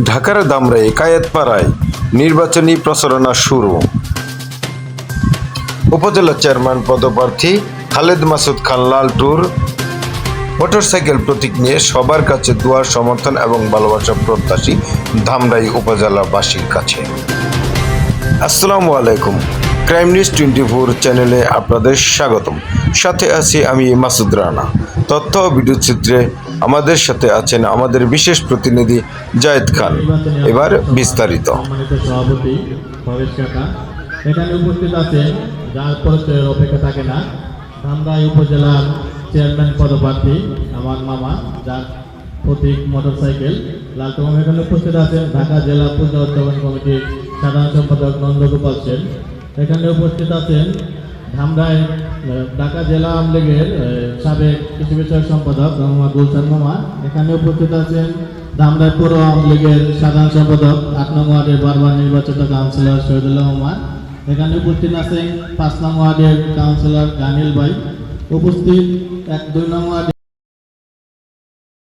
ঢাকার দামরাই কায়েতপাড়ায় নির্বাচনী প্রচারণা শুরু। উপজেলা চেয়ারম্যান পদপ্রার্থী খালেদ মাসুদ খান লালটুর মোটরসাইকেল প্রতীক নিয়ে সবার কাছে দোয়ার সমর্থন এবং ভালোবাসা প্রত্যাশী ধামরাই উপজেলাবাসীর কাছে। আসসালামু আলাইকুম। ক্রাইম নিউজ টোয়েন্টি ফোর চ্যানেলে আপনাদের স্বাগতম। সাথে আছি আমি মাসুদ রানা। তথ্য ও ভিডিও চিত্রে আমাদের সাথে আছেন আমাদের বিশেষ প্রতিনিধি জায়েদ খান। এবার বিস্তারিত। সভাপতি কাকা এখানে উপস্থিত আছেন, যার পরিচয়ের অপেক্ষা থাকে না, ধামরাই উপজেলার চেয়ারম্যান পদপ্রার্থী আমার মামা, যার প্রতীক মোটরসাইকেল। লালটুমাম এখানে উপস্থিত আছেন, ঢাকা জেলা পূজা উদযাপন কমিটির সাধারণ সম্পাদক নন্দগোপাল সেন। এখানে উপস্থিত আছেন ধামরাই ঢাকা জেলা আওয়ামী লীগের সাবেক কৃষি সম্পাদক মোহাম্মদ গুলশান মামা। এখানে উপস্থিত আছেন ধামরাই পৌর আওয়ামী লীগের সাধারণ সম্পাদক আট নং ওয়ার্ডের বারবার নির্বাচিত কাউন্সিলর শহীদুল্লাহ রহমান এখানে উপস্থিত আছেন পাঁচ নং ওয়ার্ডের কাউন্সিলর গানিল ভাই। উপস্থিত এক দুই নং ওয়ার্ডের